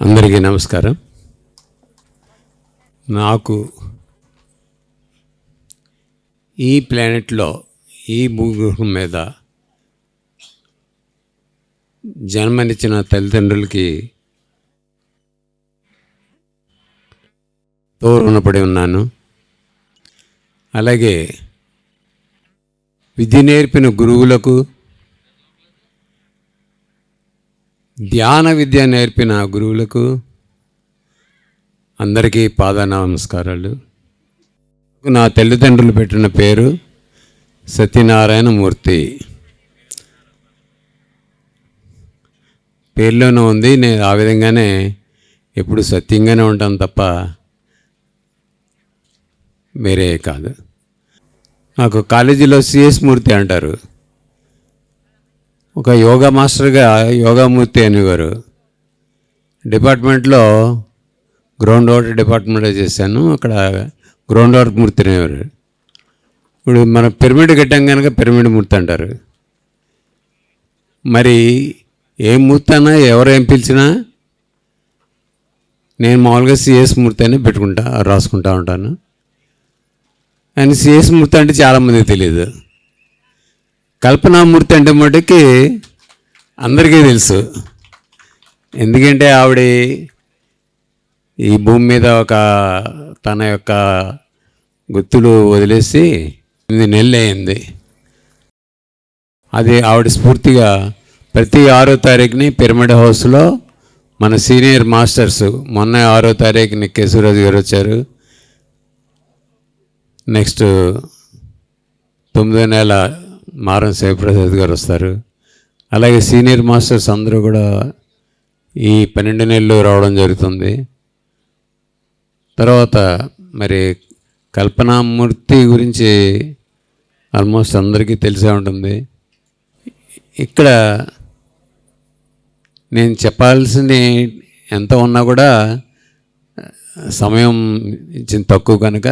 అందరికీ నమస్కారం. నాకు ఈ ప్లానెట్లో ఈ భూగ్రహం మీద జన్మనిచ్చిన తల్లిదండ్రులకి తో రుణపడి ఉన్నాను. అలాగే విద్య నేర్పిన గురువులకు ధ్యాన విద్య నేర్పిన గురువులకు అందరికీ పాద నమస్కారాలు. నా తల్లిదండ్రులు పెట్టిన పేరు సత్యనారాయణ మూర్తి పేర్లోనే ఉంది నేను ఆ విధంగానే ఎప్పుడు సత్యంగానే ఉంటాను తప్ప వేరే కాదు. నాకు కాలేజీలో సిఎస్ మూర్తి అంటారు. ఒక యోగా మాస్టర్గా యోగామూర్తి అనేవారు. డిపార్ట్మెంట్లో గ్రౌండ్ వాటర్ డిపార్ట్మెంట్లో చేశాను. అక్కడ గ్రౌండ్ వాటర్ మూర్తి అనేవారు. ఇప్పుడు మనం పిరమిడ్ కట్టాం కనుక పిరమిడ్ మూర్తి అంటారు. మరి ఏ మూర్తి అన్నా ఎవరేం పిలిచినా నేను మామూలుగా సిఎస్ మూర్తి అని పెట్టుకుంటా రాసుకుంటా ఉంటాను. అండ్ సిఎస్ మూర్తి అంటే చాలామందికి తెలియదు. కల్పనామూర్తి అంటే మటుకి అందరికీ తెలుసు. ఎందుకంటే ఆవిడ ఈ భూమి మీద ఒక తన యొక్క గుర్తులు వదిలేసి ఎనిమిది నెలలు అయింది. అది ఆవిడ స్ఫూర్తిగా ప్రతి ఆరో తారీఖుని పిరమిడ్ హౌస్లో మన సీనియర్ మాస్టర్స్ మొన్న ఆరో తారీఖుని కేశవరాజు గారు వచ్చారు. నెక్స్ట్ తొమ్మిదో నెల మారం శివప్రసాద్ గారు వస్తారు. అలాగే సీనియర్ మాస్టర్స్ అందరూ కూడా ఈ పన్నెండు నెలలు రావడం జరుగుతుంది. తర్వాత మరి కల్పనామూర్తి గురించి ఆల్మోస్ట్ అందరికీ తెలిసే ఉంటుంది. ఇక్కడ నేను చెప్పాల్సింది ఎంత ఉన్నా కూడా సమయం ఇచ్చిన తక్కువ కనుక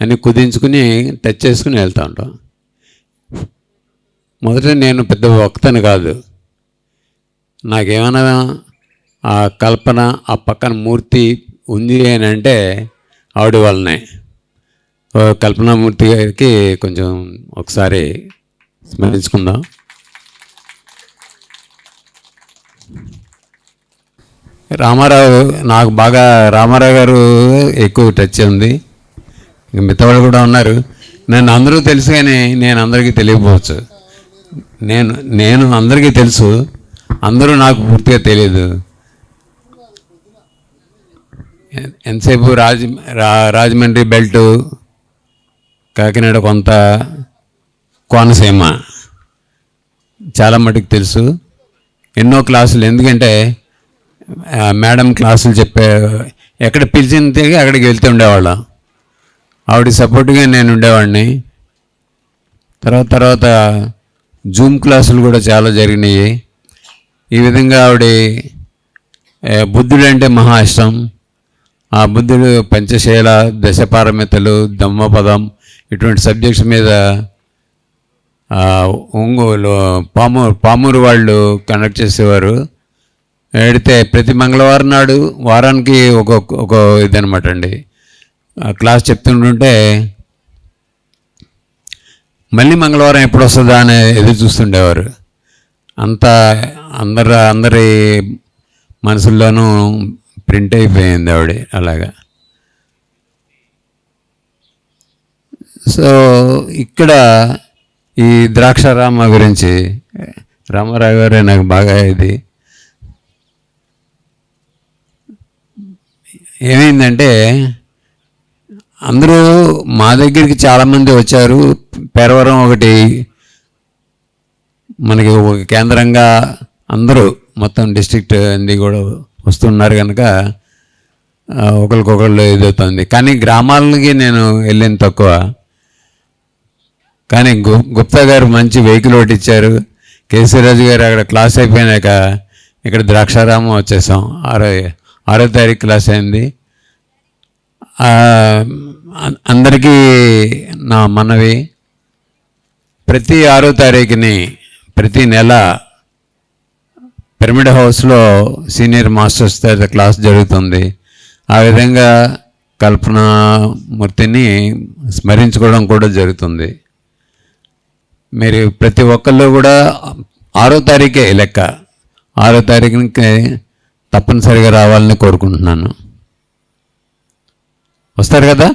అన్ని కుదించుకుని టచ్ చేసుకుని వెళ్తూ ఉంటాం. మొదట నేను పెద్ద వక్తను కాదు. నాకేమైనా ఆ కల్పన ఆ పక్కన మూర్తి ఉంది అని అంటే ఆవిడ వల్లనే. కల్పనామూర్తి గారికి కొంచెం ఒకసారి స్మరించుకుందాం. రామారావు నాకు బాగా రామారావు గారు ఎక్కువ టచ్ ఉంది. ఇంక మిగతా వాళ్ళు కూడా ఉన్నారు. నన్ను అందరూ తెలుసు కానీ నేను అందరికీ తెలియకపోవచ్చు. నేను నేను అందరికీ తెలుసు అందరూ నాకు పూర్తిగా తెలియదు ఎంతసేపు రాజ రా రాజమండ్రి బెల్ట్ కాకినాడ కొంత కోనసీమ. చాలా మటుకు తెలుసు. ఎన్నో క్లాసులు ఎందుకంటే మేడం క్లాసులు చెప్పే ఎక్కడ పిలిచిన తిరిగి అక్కడికి వెళ్తూ ఉండేవాళ్ళం. ఆవిడ సపోర్ట్గా నేను ఉండేవాడిని. తర్వాత తర్వాత జూమ్ క్లాసులు కూడా చాలా జరిగినాయి. ఈ విధంగా ఆవిడ బుద్ధుడు అంటే మహా ఇష్టం. ఆ బుద్ధుడు పంచశీల దశపారమితలు దమ్మపదం ఇటువంటి సబ్జెక్ట్స్ మీద ఒంగోలు పామూరు పామూరు వాళ్ళు కండక్ట్ చేసేవారు. ఎడితే ప్రతి మంగళవారం నాడు వారానికి ఒక ఒక ఇదనమాట అండి. క్లాస్ చెప్తుంటుంటే మళ్ళీ మంగళవారం ఎప్పుడు వస్తుందా అని ఎదురు చూస్తుండేవారు. అంత అందరు అందరి మనసుల్లోనూ ప్రింట్ అయిపోయింది ఆవిడ అలాగా. సో ఇక్కడ ఈ ద్రాక్షారామ గురించి రామారావు గారే నాకు బాగా ఇది. ఏమైందంటే అందరూ మా దగ్గరికి చాలామంది వచ్చారు. పెరవరం ఒకటి మనకి ఒక కేంద్రంగా అందరూ మొత్తం డిస్ట్రిక్ట్ అన్నీ కూడా వస్తున్నారు కనుక ఒకరికొకళ్ళు ఇదవుతుంది కానీ గ్రామాలకి నేను వెళ్ళిన తక్కువ. కానీ గు గుప్తా గారు మంచి వెహికల్ ఒకటి ఇచ్చారు. కేసీరాజు గారు అక్కడ క్లాస్ అయిపోయినాక ఇక్కడ ద్రాక్షారామం వచ్చేసాం. ఆరో ఆరో తారీఖు క్లాస్ అయింది. అందరికీ నా మనవి. ప్రతి ఆరో తారీఖుని ప్రతి నెల పిరమిడ్ హౌస్లో సీనియర్ మాస్టర్స్ దగ్గర క్లాస్ జరుగుతుంది. ఆ విధంగా కల్పన మూర్తిని స్మరించుకోవడం కూడా జరుగుతుంది. మీరు ప్రతి ఒక్కళ్ళు కూడా ఆరో తారీఖే లెక్క. ఆరో తారీఖుకి తప్పనిసరిగా రావాలని కోరుకుంటున్నాను. వస్తారు కదా?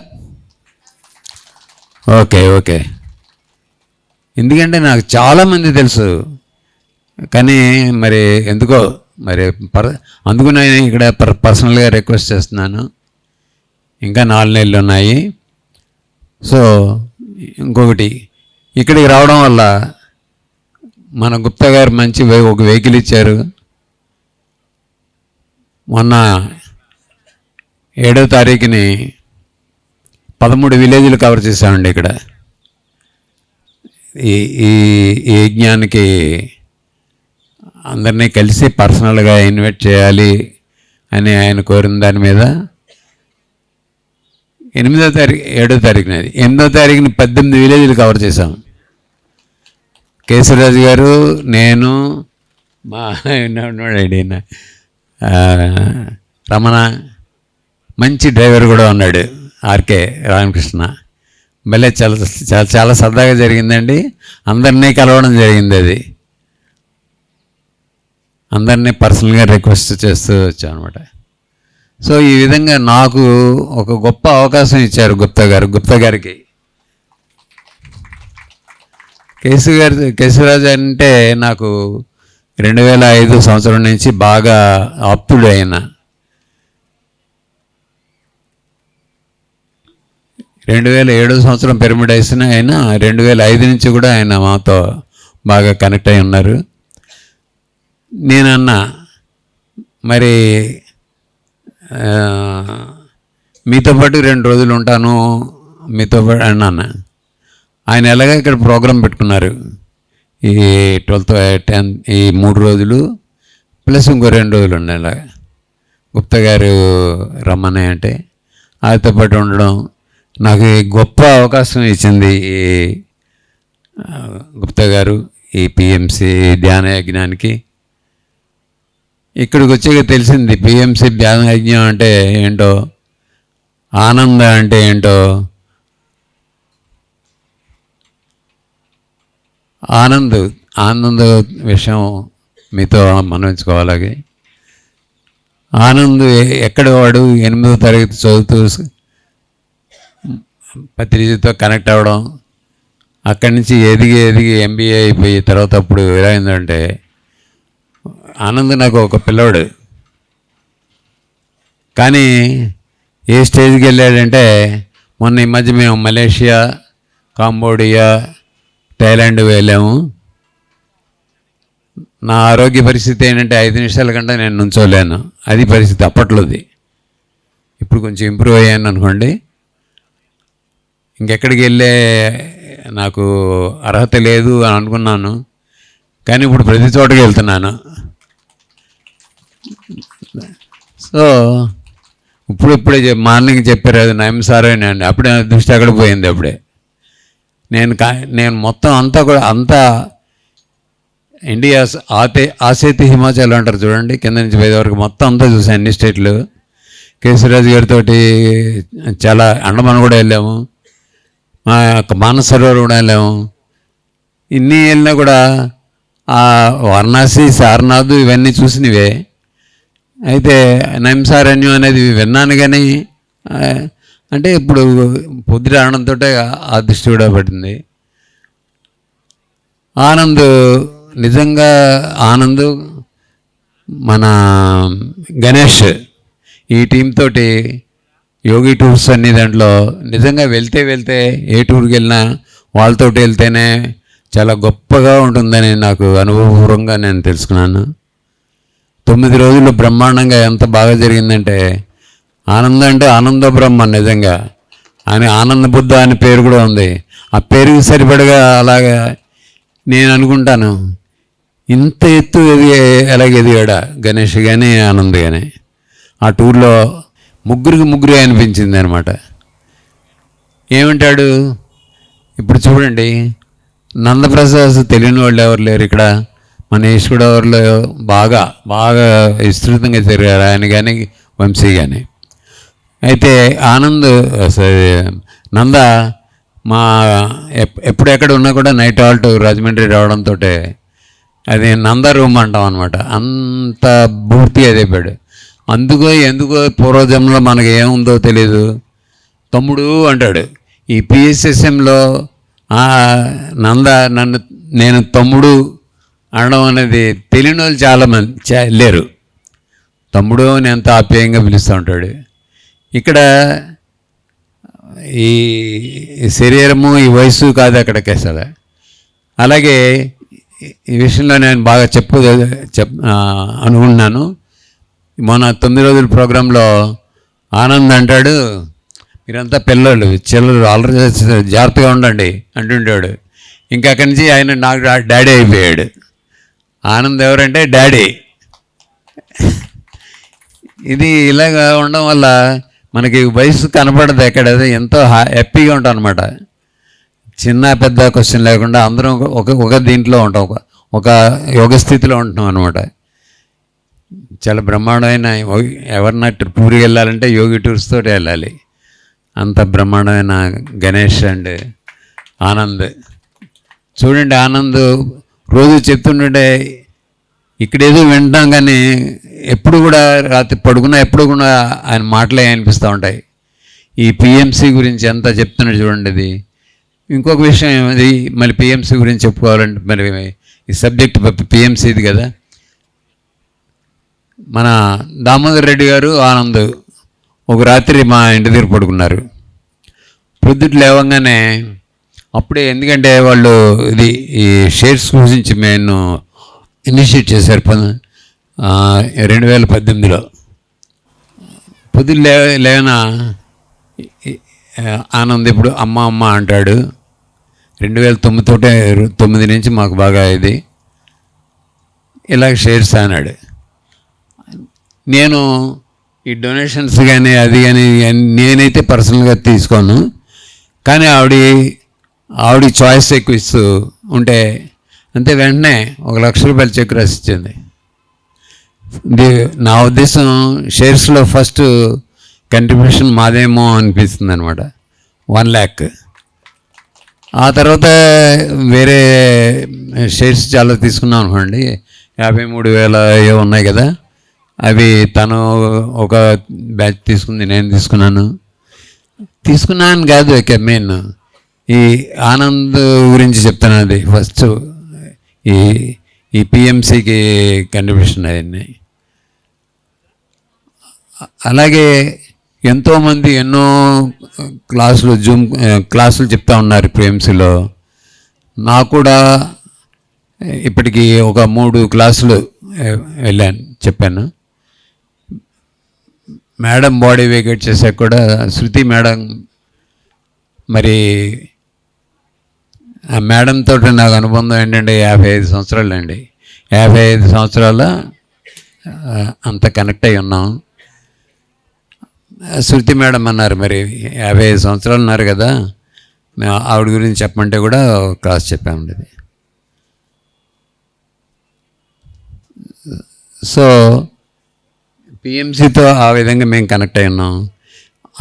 Okay okay. ఎందుకంటే నాకు చాలామంది తెలుసు. కానీ మరి ఎందుకో మరి పర్ అందుకు నేను ఇక్కడ పర్ పర్సనల్గా రిక్వెస్ట్ చేస్తున్నాను. ఇంకా నాలుగు నెలలు ఉన్నాయి. సో ఇంకొకటి ఇక్కడికి రావడం వల్ల మన గుప్తా గారు మంచి ఒక వెహికల్ ఇచ్చారు. మొన్న ఏడో తారీఖుని పదమూడు విలేజ్లు కవర్ చేసామండి ఇక్కడ. ఈ ఈ యజ్ఞానికి అందరినీ కలిసి పర్సనల్గా ఇన్వైట్ చేయాలి అని ఆయన కోరిన దాని మీద ఎనిమిదో తారీఖు ఏడో తారీఖున అది. ఎనిమిదో తారీఖున పద్దెనిమిది విలేజ్లు కవర్ చేశాం. కేశవరాజు గారు నేను మా ఉన్నాడు రమణ మంచి డ్రైవర్ కూడా ఉన్నాడు. ఆర్కే రామకృష్ణ. భలే చాలా చాలా చాలా సరదాగా జరిగిందండి. అందరినీ కలవడం జరిగింది అది. అందరినీ పర్సనల్గా రిక్వెస్ట్ చేస్తూ వచ్చాను అనమాట సో ఈ విధంగా నాకు ఒక గొప్ప అవకాశం ఇచ్చారు గుప్తా గారు గుప్తా గారికి. కేసు గారి కేశవరాజు అంటే నాకు రెండు వేల ఐదు సంవత్సరం నుంచి బాగా ఆప్తుడు రెండు వేల ఏడు సంవత్సరం పిరమిడ్ వేసిన ఆయన రెండు వేల ఐదు నుంచి కూడా ఆయన మాతో బాగా కనెక్ట్ అయి ఉన్నారు. నేనన్నా మరి మీతో పాటు రెండు రోజులు ఉంటాను మీతో పాటు అన్నాను. ఆయన ఎలాగ ఇక్కడ ప్రోగ్రాం పెట్టుకున్నారు. ఈ ట్వెల్త్ టెన్ ఈ మూడు రోజులు ప్లస్ ఇంకో రెండు రోజులు ఉన్నాయి ఇలాగ గుప్తా గారు రమ్మన్నాయి అంటే ఆయనతో పాటు ఉండడం నాకు ఈ గొప్ప అవకాశం ఇచ్చింది ఈ గుప్తా గారు ఈ పిఎంసి ధ్యాన యజ్ఞానికి ఇక్కడికి వచ్చాక తెలిసింది పిఎంసి ధ్యాన యజ్ఞం అంటే ఏంటో ఆనంద అంటే ఏంటో. ఆనంద్ ఆనంద విషయం మీతో మనవించుకోవాలి ఆనంద్ ఎక్కడ వాడు ఎనిమిదో తరగతి చదువుతూ పత్రికతో కనెక్ట్ అవ్వడం అక్కడి నుంచి ఎదిగి ఎదిగి ఎంబీఏ అయిపోయి తర్వాత అప్పుడు ఎలా అయిందంటే ఆనంద్ నాకు ఒక పిల్లవాడు కానీ ఏ స్టేజ్కి వెళ్ళాడంటే మొన్న ఈ మధ్య మేము మలేషియా కాంబోడియా థాయిలాండ్ వెళ్ళాము. నా ఆరోగ్య పరిస్థితి ఏంటంటే ఐదు నిమిషాల కంటే నేను నుంచోలేను. అది పరిస్థితి అప్పట్లోది. ఇప్పుడు కొంచెం ఇంప్రూవ్ అయ్యాను అనుకోండి. ఇంకెక్కడికి వెళ్ళే నాకు అర్హత లేదు అని అనుకున్నాను. కానీ ఇప్పుడు ప్రతి చోటకి వెళ్తున్నాను. సో ఇప్పుడు ఇప్పుడే చెప్- మార్నింగ్ చెప్పారు అది నయం సారే అండి. అప్పుడే దృష్టి అక్కడ పోయింది అప్పుడే. నేను కా నేను మొత్తం అంతా కూడా అంతా ఇండియా ఆతే ఆసేతి హిమాచల్ అంటారు చూడండి. కింద నుంచి పై వరకు మొత్తం అంతా చూసాను అన్ని స్టేట్లు. కేసీరాజు గారితో చాలా అండమాన్ కూడా వెళ్ళాము. మా యొక్క మానసరోవరం కూడా వెళ్ళాము ఇన్ని వెళ్ళినా కూడా ఆ వారణాసి సారనాథ్ ఇవన్నీ చూసినవే. అయితే నైంసారణ్యం అనేది విన్నాను కానీ అంటే ఇప్పుడు పొద్దు ఆనందంతో ఆ దృష్టి కూడా పడింది. ఆనంద్ నిజంగా ఆనంద్ మన గణేష్ ఈ టీం తోటి యోగి టూర్స్ అన్ని దాంట్లో నిజంగా వెళ్తే వెళ్తే ఏ టూర్కి వెళ్ళినా వాళ్ళతోటి వెళ్తేనే చాలా గొప్పగా ఉంటుందని నాకు అనుభవపూర్వంగా నేను తెలుసుకున్నాను. తొమ్మిది రోజులు బ్రహ్మాండంగా ఎంత బాగా జరిగిందంటే ఆనందం అంటే ఆనంద బ్రహ్మ నిజంగా. అని ఆనంద బుద్ధ అనే పేరు కూడా ఉంది. ఆ పేరుకి సరిపడగా అలాగా నేను అనుకుంటాను. ఇంత ఎత్తు ఎదిగే ఎలాగ ఎదిగాడా గణేష్ కానీ ఆనంద్ కానీ ఆ టూర్లో ముగ్గురికి ముగ్గురే అనిపించింది అనమాట ఏమంటాడు? ఇప్పుడు చూడండి నందప్రసాద్ తెలియని వాళ్ళు ఎవరు లేరు ఇక్కడ. మన ఈస్ట్ గోదావరిలో బాగా బాగా విస్తృతంగా తిరిగారు ఆయన కానీ వంశీ కానీ అయితే ఆనంద్ నంద మా ఎప్పుడెక్కడ ఎప్పుడు ఎక్కడ ఉన్నా కూడా నైట్ హాల్ట్ రాజమండ్రి రావడంతో అది నంద రూమ్ అంటాం అనమాట అంత పూర్తి అదే అయిపోయాడు అందుకో ఎందుకో పూర్వజంలో మనకు ఏముందో తెలియదు తమ్ముడు అంటాడు ఈ పిఎస్ఎస్ఎంలో నంద నన్ను నేను తమ్ముడు అనడం అనేది తెలియని వాళ్ళు చాలామంది లేరు. తమ్ముడు అని ఎంత ఆప్యాయంగా పిలుస్తూ ఉంటాడు. ఇక్కడ ఈ శరీరము ఈ వయసు కాదు అక్కడికి అసలు అలాగే ఈ- విషయంలో నేను బాగా చెప్పు చెప్ అనుకున్నాను మొన్న తొమ్మిది రోజుల ప్రోగ్రాంలో ఆనంద్ అంటాడు మీరంతా పిల్లలు చిల్లలు అల్లరి జాగ్రత్తగా ఉండండి అంటుండేవాడు ఇంకా అక్కడి నుంచి ఆయన నాకు డాడీ అయిపోయాడు. ఆనంద్ ఎవరంటే డాడీ. ఇది ఇలాగ ఉండడం వల్ల మనకి వయసు కనపడదు ఎక్కడ ఎంతో హా- హ్యాపీగా ఉంటాం అనమాట చిన్న పెద్ద క్వశ్చన్ లేకుండా అందరం ఒక- ఒక ఒక దీంట్లో ఉంటాం ఒక ఒక యోగ స్థితిలో ఉంటున్నాం అనమాట చాలా బ్రహ్మాండమైన ఎవరన్నా టూర్కి వెళ్ళాలంటే యోగి టూర్స్ తోటి వెళ్ళాలి. అంత బ్రహ్మాండమైన గణేష్ అండ్ ఆనంద్. చూడండి ఆనంద్ రోజు చెప్తుండే ఇక్కడేదో వింటాం కానీ ఎప్పుడు కూడా రాత్రి పడుకున్నా ఎప్పుడు కూడా ఆయన మాటలే అనిపిస్తూ ఉంటాయి. ఈ పిఎంసి గురించి ఎంత చెప్తున్నాడు చూడండి ఇది ఇంకొక విషయం ఇది మళ్ళీ పిఎంసి గురించి చెప్పుకోవాలంటే మరి ఈ సబ్జెక్ట్ పిఎంసీది కదా. మన దామోదర్ రెడ్డి గారు ఆనంద్ ఒక రాత్రి మా ఇంటి దగ్గర పడుకున్నారు. పొద్దుట లేవగానే అప్పుడే ఎందుకంటే వాళ్ళు ఇది ఈ షేర్స్ గురించి నేను ఇనిషియేట్ చేశారు రెండు వేల పద్దెనిమిదిలో. పొద్దున్న లే లేవన ఆనంద్ ఇప్పుడు అమ్మ అమ్మ అంటాడు. రెండు వేల తొమ్మిదితోటే తొమ్మిది నుంచి మాకు బాగా ఇది. ఇలాగ షేర్స్ అన్నాడు. నేను ఈ డొనేషన్స్ కానీ అది కానీ నేనైతే పర్సనల్గా తీసుకోను. కానీ ఆవిడ ఆవిడ చాయిస్ ఎక్కువ ఇస్తూ ఉంటే అంతే వెంటనే ఒక లక్ష రూపాయల చెక్ రాసిచ్చింది. నా ఉద్దేశం షేర్స్లో ఫస్ట్ కంట్రిబ్యూషన్ మాదేమో అనిపిస్తుంది అనమాట వన్ ల్యాక్. ఆ తర్వాత వేరే షేర్స్ చాలా తీసుకున్నాం అనుకోండి యాభై మూడు వేల ఏ ఉన్నాయి కదా. అవి తను ఒక బ్యాచ్ తీసుకుంది నేను తీసుకున్నాను. తీసుకున్నాను కాదు ఇక మెయిన్ ఈ ఆనంద్ గురించి చెప్తాను అది ఫస్ట్ ఈ ఈ పిఎంసికి కంట్రిబ్యూషన్ అవన్నీ అలాగే ఎంతోమంది ఎన్నో క్లాసులు జూమ్ క్లాసులు చెప్తా ఉన్నారు పిఎంసిలో నాకు కూడా ఇప్పటికీ ఒక మూడు క్లాసులు వెళ్ళాను చెప్పాను. మేడం బాడీ వేకేట్ చేశాక కూడా శృతి మేడం. మరి ఆ మేడం తోటి నాకు అనుబంధం ఏంటంటే యాభై ఐదు సంవత్సరాలు అండి యాభై ఐదు సంవత్సరాల అంత కనెక్ట్ అయి ఉన్నాం. శృతి మేడం అన్నారు మరి యాభై ఐదు సంవత్సరాలు ఉన్నారు కదా. మేము ఆవిడ గురించి చెప్పమంటే కూడా క్లాస్ చెప్పామండి అది. సో పిఎంసీతో ఆ విధంగా మేము కనెక్ట్ అయి ఉన్నాం.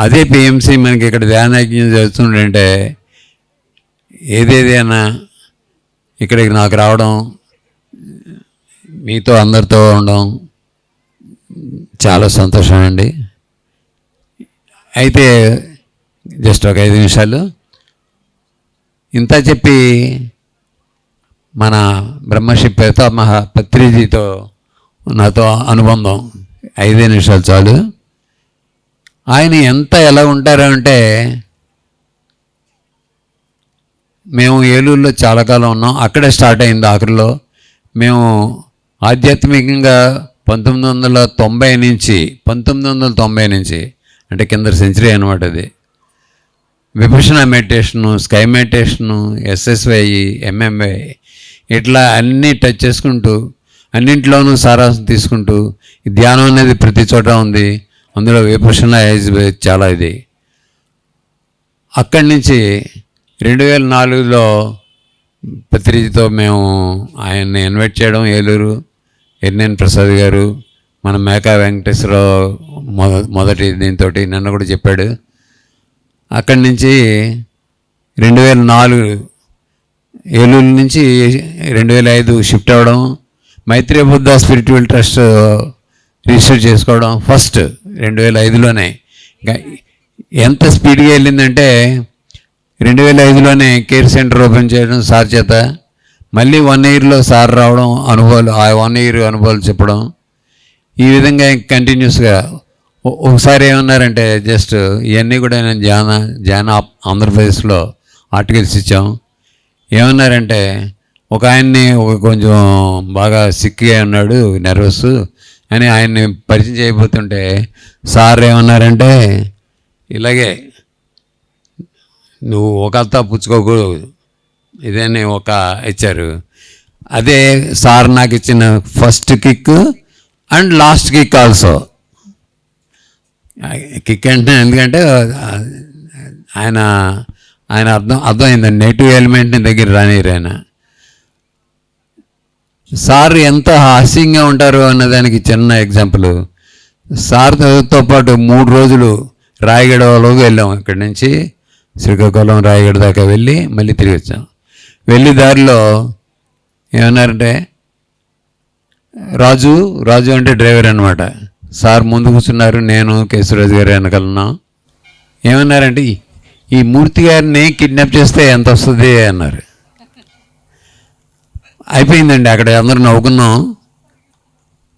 అదే పిఎంసీ మనకి ఇక్కడ ధ్యానయజ్ఞం జరుగుతుందంటే ఏదేదైనా ఇక్కడికి నాకు రావడం మీతో అందరితో ఉండడం చాలా సంతోషం అండి. అయితే జస్ట్ ఒక ఐదు నిమిషాలు. ఇంత చెప్పి మన బ్రహ్మర్షి మహా పత్రిజీతో నాతో అనుబంధం. ఐదే నిమిషాలు చాలు. ఆయన ఎంత ఎలా ఉంటారు అంటే మేము ఏలూరులో చాలా కాలం ఉన్నాం. అక్కడే స్టార్ట్ అయింది ఆఖరిలో. మేము ఆధ్యాత్మికంగా పంతొమ్మిది వందల తొంభై నుంచి పంతొమ్మిది వందల తొంభై నుంచి అంటే కింద సెంచరీ అనమాట అది. Vibhushan meditation sky meditation SSY MMY ఇట్లా అన్నీ టచ్ చేసుకుంటూ అన్నింటిలోనూ సారాంశం తీసుకుంటూ ఈ ధ్యానం అనేది ప్రతి చోట ఉంది. అందులో విభూషణ చాలా ఇది. అక్కడి నుంచి రెండు వేల నాలుగులో పత్రిజతో మేము ఆయన్ని ఇన్వైట్ చేయడం ఏలూరు ఎన్ఎన్ ప్రసాద్ గారు మన మేకా వెంకటేశ్వరరావు మొద మొదటి దీంతో నిన్న కూడా చెప్పాడు. అక్కడి నుంచి రెండు వేల నాలుగు ఏలూరు నుంచి రెండు వేల ఐదు షిఫ్ట్ అవ్వడం Maitri Buddha spiritual trust register చేసుకోవడం ఫస్ట్ రెండు వేల ఐదులోనే ఇంకా ఎంత స్పీడ్గా వెళ్ళిందంటే రెండు వేల ఐదులోనే కేర్ సెంటర్ ఓపెన్ చేయడం సార్ చేత. మళ్ళీ వన్ ఇయర్లో సార్ రావడం అనుభవాలు ఆ వన్ ఇయర్ అనుభవాలు చెప్పడం. ఈ విధంగా కంటిన్యూస్గా ఒకసారి ఏమన్నారంటే జస్ట్ ఇవన్నీ కూడా నేను జాన జాన ఆంధ్రప్రదేశ్లో ఆర్టికల్స్ ఇచ్చాం. ఏమన్నారంటే ఒక ఆయన్ని ఒక కొంచెం బాగా సిక్గా ఉన్నాడు నర్వస్ అని ఆయన్ని పరిచయం చేయబోతుంటే సార్ ఏమన్నారంటే ఇలాగే నువ్వు ఒకళ్ళతో అత్త పుచ్చుకోకూడదు ఇదని ఒక ఇచ్చారు. అదే సార్ నాకు ఇచ్చిన first kick and last kick also kick అంటే ఎందుకంటే ఆయన ఆయన అర్థం అర్థమైంది. నెగిటివ్ ఎలిమెంట్ని దగ్గర రానిరు ఆయన. సార్ ఎంత హాస్యంగా ఉంటారు అన్నదానికి చిన్న ఎగ్జాంపుల్ సార్తో పాటు మూడు రోజులు రాయగడలోకి వెళ్ళాం ఇక్కడి నుంచి. శ్రీకాకుళం రాయగడ దాకా వెళ్ళి మళ్ళీ తిరిగి వచ్చాం. వెళ్ళి దారిలో ఏమన్నారంటే రాజు రాజు అంటే డ్రైవర్ అనమాట సార్ ముందు కూర్చున్నారు నేను కేశవరాజు గారు వెనకలున్నాం ఏమన్నారంటే ఈ మూర్తి గారిని కిడ్నాప్ చేస్తే ఎంత వస్తుంది? అన్నారు. అయిపోయిందండి అక్కడ అందరూ నవ్వుకున్నాం.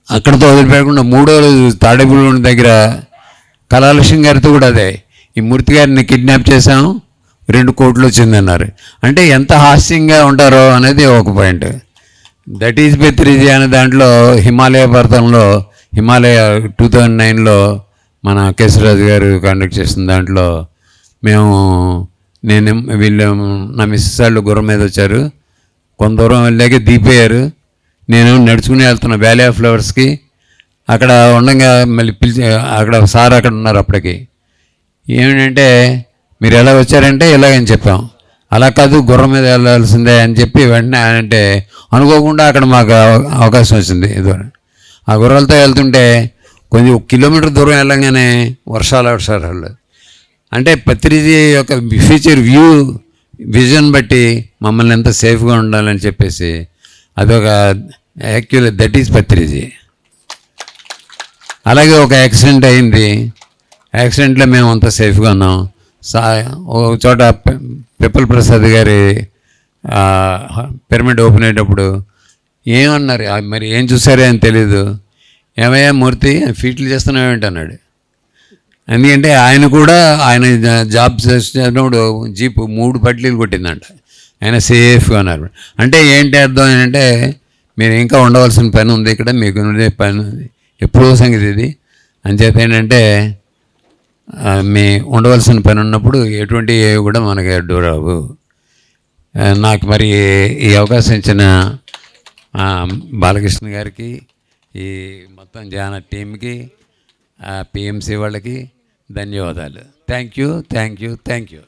అక్కడతో వదిలిపెట్టకుండా మూడో రోజు తాడేపల్లి దగ్గర కళాలక్ష్మి గారితో కూడా అదే ఈ మూర్తి గారిని కిడ్నాప్ చేశాం రెండు కోట్లు వచ్చిందన్నారు. అంటే ఎంత హాస్యంగా ఉంటారో అనేది ఒక పాయింట్. దట్ ఈజ్ బెత్రిజీ అనే దాంట్లో హిమాలయ పర్వతంలో హిమాలయ టూ థౌజండ్ నైన్లో మన కేశరాజు గారు కండక్ట్ చేసిన దాంట్లో మేము నేను వీళ్ళు నా మిస్సెస్ వాళ్ళు గుర్రం మీద వచ్చారు. కొంత దూరం వెళ్ళాక దిగిపోయారు. నేను నడుచుకుని వెళ్తున్నా వ్యాలీ ఆఫ్ ఫ్లవర్స్కి అక్కడ ఉండగా మళ్ళీ పిలిచి అక్కడ సార్ అక్కడ ఉన్నారు అప్పటికి. ఏమిటంటే మీరు ఎలా వచ్చారంటే ఇలాగని చెప్పాం. అలా కాదు గుర్రం మీద వెళ్ళాల్సిందే అని చెప్పి వెంటనే ఆయన అంటే అనుకోకుండా అక్కడ మాకు అవకాశం వచ్చింది ఇదో ఆ గుర్రాలతో వెళ్తుంటే కొంచెం ఒక కిలోమీటర్ దూరం వెళ్ళంగానే వర్షాలు వర్షాలు. అంటే పత్రిజీ యొక్క ఫ్యూచర్ వ్యూ విజన్ బట్టి మమ్మల్ని ఎంత సేఫ్గా ఉండాలని చెప్పేసి అదొక యాక్చువల్లీ దట్ ఈజ్ పత్రిజీ. అలాగే ఒక యాక్సిడెంట్ అయింది. యాక్సిడెంట్లో మేము అంత సేఫ్గా ఉన్నాం. సా ఒక చోట పె- పిప్పల ప్రసాద్ గారి పిరమిడ్ ఓపెన్ అయ్యేటప్పుడు ఏమన్నారు? మరి ఏం చూసారే అని తెలీదు. ఏమయ్యా మూర్తి ఫీట్లు చేస్తున్నావేంటి అన్నాడు. ఎందుకంటే ఆయన కూడా ఆయన జాబ్ చేసినప్పుడు జీప్ మూడు పట్లీలు కొట్టిందంట. ఆయన సేఫ్గా ఉన్నారు అంటే ఏంటి అర్థం ఏంటంటే మీరు ఇంకా ఉండవలసిన పని ఉంది ఇక్కడ మీకు ఉండే పని ఉంది. ఎప్పుడో సంగతి ఇది. అంచేత ఏంటంటే మీ ఉండవలసిన పని ఉన్నప్పుడు ఎటువంటి ఏవి కూడా మనకి అడ్డు రావు. నాకు మరి ఈ అవకాశం ఇచ్చిన బాలకృష్ణ గారికి ఈ మొత్తం జాన టీంకి పిఎంసి వాళ్ళకి ధన్యవాదాలు thank you thank you thank you